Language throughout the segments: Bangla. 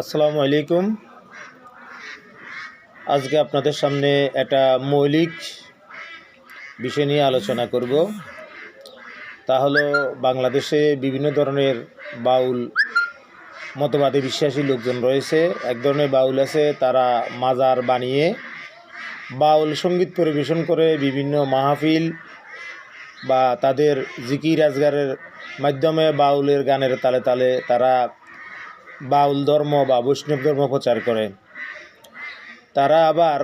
আসসালামু আলাইকুম। আজকে আপনাদের সামনে একটা মৌলিক বিষয় নিয়ে আলোচনা করব। তা হলো বাংলাদেশে বিভিন্ন ধরনের বাউল মতবাদে বিশ্বাসী লোকজন রয়েছে। এক ধরনের বাউল আছে, তারা মাজার বানিয়ে বাউল সংগীত পরিবেশন করে বিভিন্ন মাহফিল বা তাদের জিকির আজগারের মাধ্যমে বাউলের গানের তালে তালে তারা বাউল ধর্ম বা বৈষ্ণব ধর্ম প্রচার করে। তারা আবার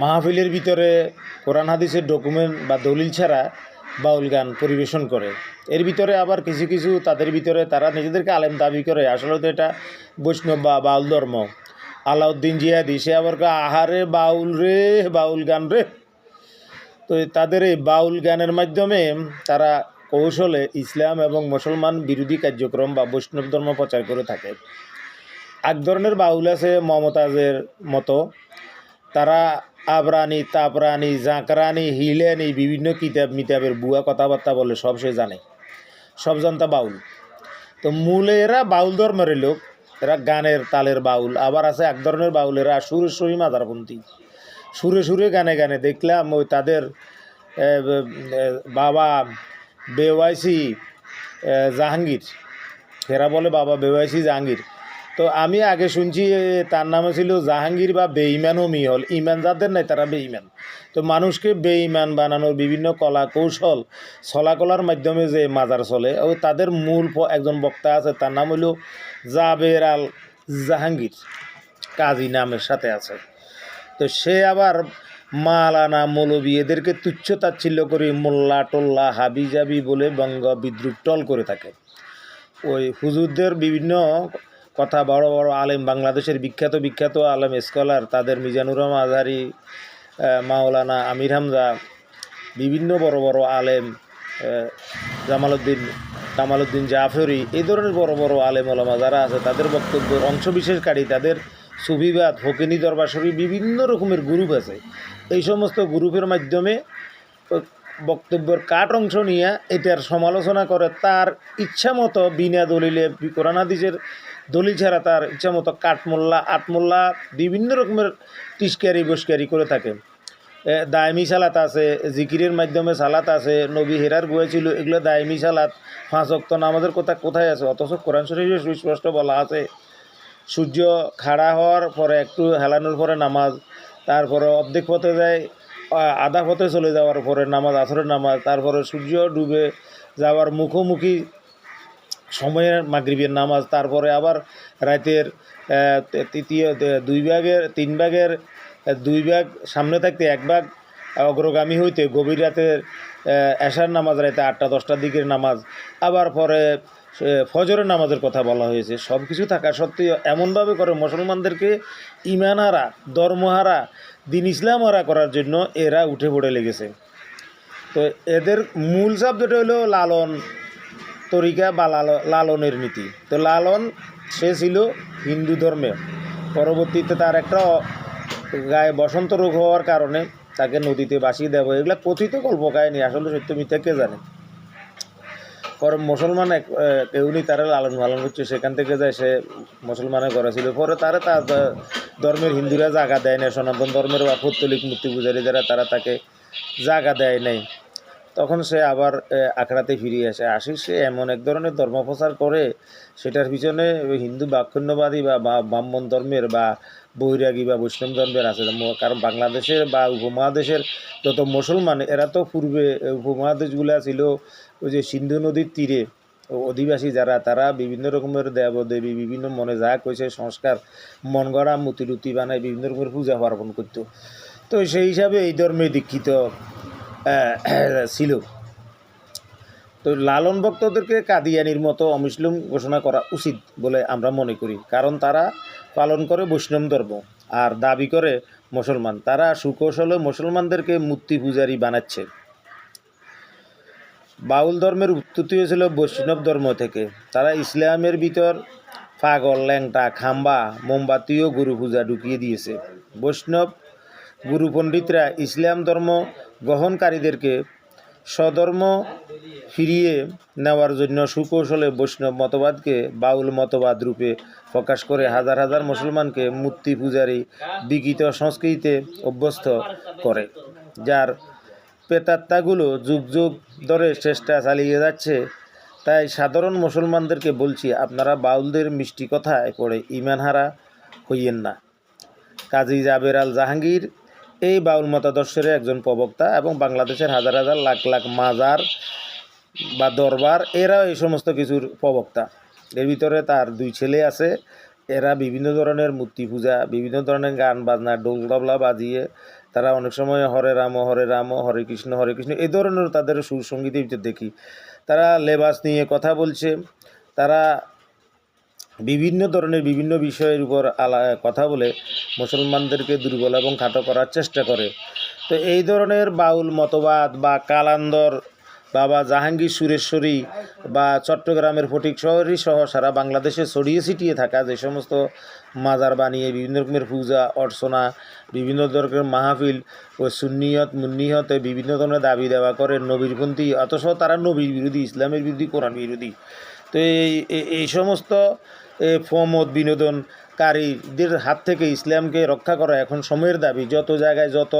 মাহফিলের ভিতরে কোরআন, হাদিসের ডকুমেন্ট বা দলিল ছাড়া বাউল গান পরিবেশন করে। এর ভিতরে আবার কিছু কিছু তাদের ভিতরে তারা নিজেদেরকে আলেম দাবি করে। আসলে তো এটা বৈষ্ণব বা বাউল ধর্ম। আলাউদ্দিন জিয়াদি সে আবার আহারে বাউল রে, বাউল গান রে। তো তাদের এই বাউল গানের মাধ্যমে তারা কৌশলে ইসলাম এবং মুসলমান বিরোধী কার্যক্রম বা বৈষ্ণব ধর্ম প্রচার করে থাকে। এক ধরনের বাউল আছে মমতাজের মতো। তারা আবরানি তাপরানি জাঁকরানি, হিলেনি, বিভিন্ন কিতাব মিতাবের বুয়া কথাবার্তা বলে সব সে জানে। সব জানতা বাউল। তো মূলে এরা বাউল ধর্মের লোক। এরা গানের তালের বাউল। আবার আছে এক ধরনের বাউল, এরা সুরে সুরি মাদারপন্থী। সুরে সুরে গানে গানে দেখলাম ওই তাদের বাবা বেওয়াইসি জাহাঙ্গীর। এরা বলে, বাবা, বেওয়াইসি, জাহাঙ্গীর। তো আমি আগে শুনছি তার নাম ছিল জাহাঙ্গীর বা বেঈমান ও মিহল। ইমান যাদের নাই, তারা বেঈমান। তো মানুষকে বেঈমান বানানোর বিভিন্ন কলা কৌশল চলাকলার মাধ্যমে যে মাজার চলে, ও তাদের মূল একজন বক্তা আছে, তার নাম হইল জাবের আল জাহাঙ্গীর কাজী নামের সাথে আছে। তো সে আবার মালানা মৌলবী এদেরকে তুচ্ছ তাচ্ছিল্য করে মোল্লা টোল্লা হাবি জাবি বলে বঙ্গ বিদ্রুপ টল করে থাকে। ওই হুজুরদের বিভিন্ন কথা বড় বড় আলেম, বাংলাদেশের বিখ্যাত বিখ্যাত আলেম স্কলার তাদের মিজানুর রহমান আজহারি মাওলানা আমির হামজা, বিভিন্ন বড় বড় আলেম জামালউদ্দিন, কামালউদ্দিন জাফরি এই ধরনের বড় বড় আলেম ওলামা যারা আছে তাদের বক্তব্যের অংশ বিশেষকারী তাদের সুবিবাদ ফকিনি দরবার শরীফ বিভিন্ন রকমের গ্রুপ আছে। এই সমস্ত গ্রুপের মাধ্যমে বক্তব্যের কাট অংশ নিয়ে এটার সমালোচনা করে। তার ইচ্ছা মতো বিনা দলিলে কোরআন হাদিসের দলিল ছাড়া তার ইচ্ছা মতো কাঠমোল্লা, আটমোল্লা বিভিন্ন রকমের টিস্কারি বস্কারি করে থাকে। দায়মি সালাত আছে, জিকিরের মাধ্যমে সালাত আছে, নবী হেরার বই ছিল, এগুলো দায়মি সালাত। অক্ত নামাজের কথা কোথায় আছে? অথচ কোরআন শরীফে সুস্পষ্ট বলা আছে, সূর্য খাড়া হওয়ার পরে, একটু হেলানোর পরে নামাজ। তারপরে অর্ধেক পথে যায় আধা পথে চলে যাওয়ার পরে নামাজ, আসরের নামাজ, তারপরে সূর্য ডুবে যাওয়ার মুখোমুখি সময়ের মাগরিবের নামাজ, তারপরে আবার রাতের তৃতীয় দুই ভাগের, তিন ভাগের, দুই ভাগ সামনে থাকতে এক ভাগ অগ্রগামী হইতে গভীর রাতের এশার নামাজ, রাতে আটটা, দশটার দিকের নামাজ। আবার পরে ফজরের নামাজের কথা বলা হয়েছে। সব কিছু থাকা সত্ত্বেও এমনভাবে করে মুসলমানদেরকে ইমানহারা ধর্মহারা দিন ইসলাম হারা করার জন্য এরা উঠে পড়ে লেগেছে। তো এদের মূল শব্দটা হলো লালন তরিকা বা লাল- লালনের নীতি। তো লালন সে ছিল হিন্দু ধর্মে। পরবর্তীতে তার একটা গায়ে বসন্ত রোগ হওয়ার কারণে তাকে নদীতে বাসিয়ে দেওয়া। এগুলা কথিত কল্প কাহিনী, আসলে সত্য মিথ্যা কে জানে? মুসলমান এক কেউনি তারা লালন পালন করছে, সেখান থেকে যায় সে মুসলমানের ঘরে ছিল পরে তারা তার ধর্মের হিন্দুরা জায়গা দেয় নাই, সনাতন ধর্মের বা পত্তলিক মূর্তি পূজারী যারা তারা তাকে জায়গা দেয় নাই। তখন সে আবার আখড়াতে ফিরে আসে। আসি সে এমন এক ধরনের ধর্ম প্রচার করে, সেটার পিছনে হিন্দু বাক্ষণ্যবাদী বা ব্রাহ্মণ ধর্মের বা বৈরাগী বা বৈষ্ণব ধর্মের আছে। কারণ বাংলাদেশের বা উপমহাদেশের যত মুসলমান, এরা তো পূর্বে উপমহাদেশগুলা ছিল ওই যে সিন্ধু নদীর তীরে। অধিবাসী যারা, তারা বিভিন্ন রকমের দেব দেবী বিভিন্ন মনে যা কইছে সংস্কার, মন গড়া, মূর্তি বানায়, বিভিন্ন রকমের পূজা পার্বণ করতো। তো সেই হিসাবে এই ধর্মে দীক্ষিত। ছিল। তো লালন ভক্তদেরকে কাদিয়ানির মতো অমুসলিম ঘোষণা করা উচিত বলে আমরা মনে করি, কারণ তারা পালন করে বৈষ্ণব ধর্ম আর দাবি করে মুসলমান। তারা সুকৌশলে মুসলমানদেরকে মূর্তি পূজারী বানাচ্ছে। বাউল ধর্মের উৎপত্তি হয়েছিল বৈষ্ণব ধর্ম থেকে। তারা ইসলামের ভিতর পাগল, ল্যাংটা, খাম্বা, মোমবাতি ও গুরু পূজা ঢুকিয়ে দিয়েছে। বৈষ্ণব গুরু পণ্ডিতরা ইসলাম ধর্ম গ্রহণকারীদেরকে স্বধর্ম ফিরিয়ে নেওয়ার জন্য সুকৌশলে বৈষ্ণব মতবাদকে বাউল মতবাদ রূপে প্রকাশ করে হাজার হাজার মুসলমানকে মূর্তি পূজারী বিকৃত সংস্কৃতিতে অভ্যস্ত করে, যার প্রেতাত্মাগুলো যুগ যুগ ধরে চেষ্টা চালিয়ে যাচ্ছে। তাই সাধারণ মুসলমানদেরকে বলছি, আপনারা বাউলদের মিষ্টি কথায় পড়ে ইমানহারা হইয়েন না। কাজী জাবের আল জাহাঙ্গীর এই বাউল মতাদর্শের একজন প্রবক্তা এবং বাংলাদেশের হাজার হাজার লাখ লাখ মাজার বা দরবার, এরাও এই সমস্ত কিছুর প্রবক্তা। এর ভিতরে তার দুই ছেলে আছে, এরা বিভিন্ন ধরনের মূর্তি পূজা, বিভিন্ন ধরনের গান বাজনা ডোল তবলা বাজিয়ে তারা অনেক সময় হরে রাম হরে রাম, হরে কৃষ্ণ হরে কৃষ্ণ, এই ধরনের তাদের সুর সঙ্গীতের ভিতর দেখি। তারা লেবাস নিয়ে কথা বলছে, তারা বিভিন্ন ধরনের বিভিন্ন বিষয়ের উপর আলা, কথা বলে মুসলমানদেরকে দুর্বল এবং খাটো করার চেষ্টা করে। তো এই ধরনের বাউল, মতবাদ বা কালান্দর বাবা জাহাঙ্গীর সুরেশ্বরী বা চট্টগ্রামের ফটিক শহরই সহ সারা বাংলাদেশে ছড়িয়ে ছিটিয়ে থাকা যে সমস্ত মাজার বানিয়ে, বিভিন্ন রকমের পূজা, অর্চনা, বিভিন্ন ধরনের মাহফিল ও সুন্নিয়ত, মুন্নিয়তে বিভিন্ন ধরনের দাবি দেওয়া করে নবীরপন্থী, অথচ তারা নবীর বিরোধী, ইসলামের বিরোধী, কোরআন বিরোধী। তো এই এই- সমস্ত ফর্মত প্রমোদ বিনোদনকারীদের হাত থেকে ইসলামকে রক্ষা করা এখন সময়ের দাবি। যত জায়গায় যত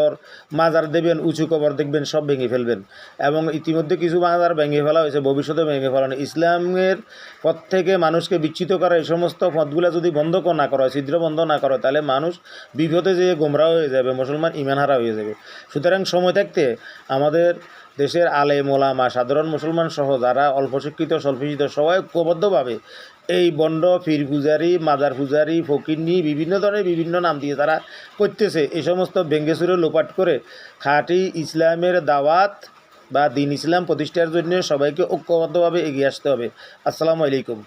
মাজার দেবেন, উঁচু কবর দেখবেন, সব ভেঙে ফেলবেন। এবং ইতিমধ্যে কিছু মাজার ভেঙে ফেলা হয়েছে ভবিষ্যতে ভেঙে ফেলানো ইসলামের পথ থেকে মানুষকে বিচ্ছিত করা, এই সমস্ত পথগুলো যদি বন্ধ না করা হয়, ছিদ্র বন্ধ না করা তাহলে মানুষ বিপদে যেয়ে গোমরা হয়ে যাবে, মুসলমান ইমানহারা হয়ে যাবে। সুতরাং সময় থাকতে আমাদের দেশের আলে মোলামা সাধারণ মুসলমান সহ যারা অল্প শিক্ষিত স্বল্পশিক্ষিত, সবাই ঐক্যবদ্ধভাবে এই বন্ড, ফির পূজারি মাদার পূজারি ফকিরনি বিভিন্ন ধরনের বিভিন্ন নাম দিয়ে তারা করতেছে। এই সমস্ত বেঙ্গেসুরে লোপাট করে খাটি ইসলামের দাওয়াত বা দিন ইসলাম প্রতিষ্ঠার জন্য সবাইকে ঐক্যবদ্ধভাবে এগিয়ে আসতে হবে। আসসালামু আলাইকুম।